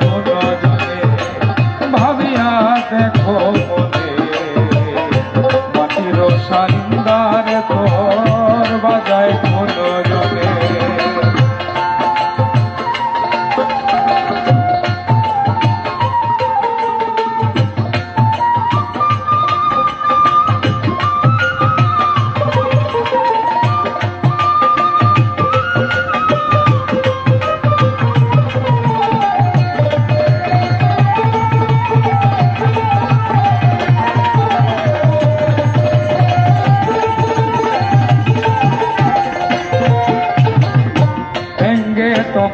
তোর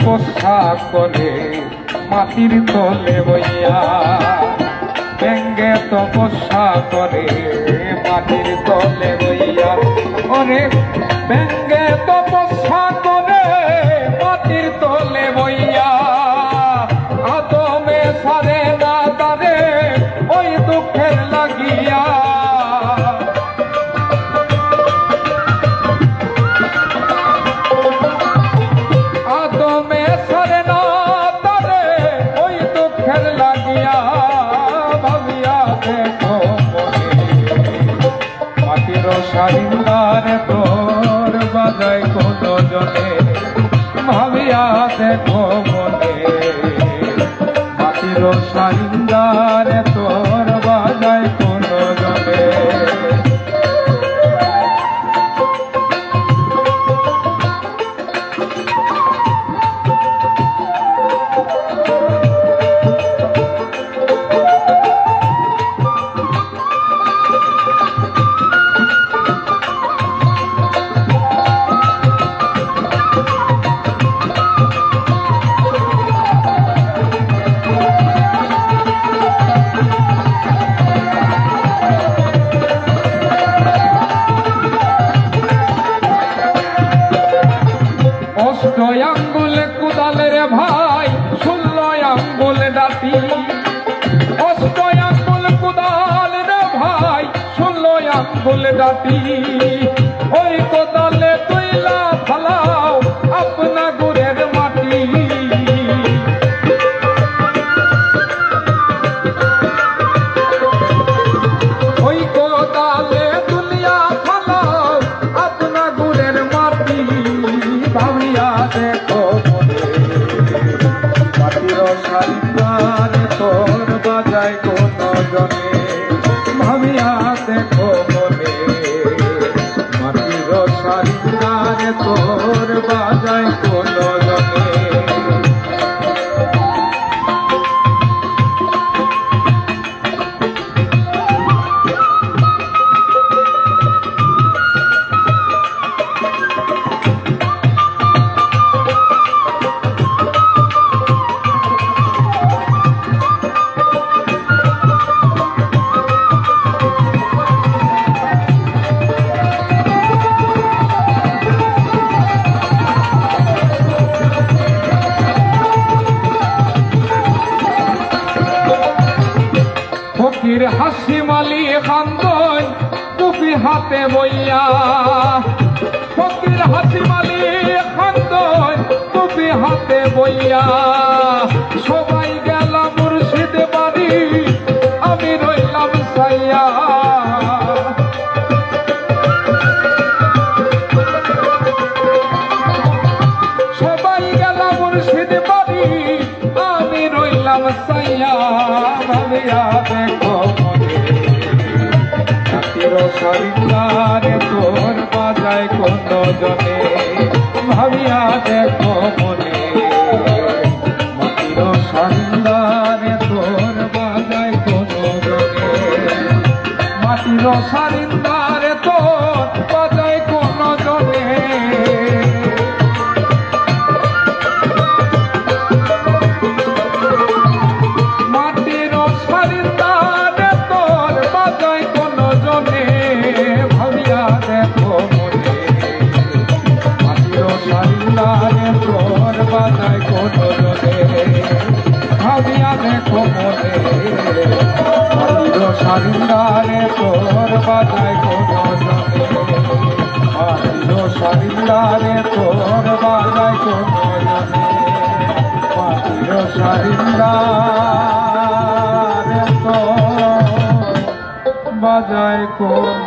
তপস্যা করে মাটির তলে বইয়া ব্যঙ্গে তপস্যা করে। সারিন্দার তোর বাজায় কোন জনে ভাবিয়া দেখো মনে। মাটির সারিন্দার আঙ্গুল ডাটি ওই কোদালে তুইলা ফালাও আপনা গুড়ের মাটি। ওই কোদালে দুনিয়া ফালাও আপনা গুড়ের মাটি। ভাবিয়া দেখো মাটির সারিদার তোর বাজায় কোন জনে। বাজায় কোন ফকির হাসি মালি খান্দন টুপি হাতে বইয়া। ফকির হাসি মালি খান্দন টুপি হাতে বইয়া। সবাই বাজায় কোনো জনে ভাবিয়া দেখো মনে। মাটির সারিন্দারে তোর বাজায় কোনো জনে মাটির সারিন্দারে তোর বাজায় কোটো জলে ভাবিয়া দেখো মনে মন্দির সারিন্দারে তোর বাজায় কোটো জলে মন্দির সারিন্দারে তোর বাজায় কোটো জলে মন্দির সারিন্দারে তোর বাজায় কোটো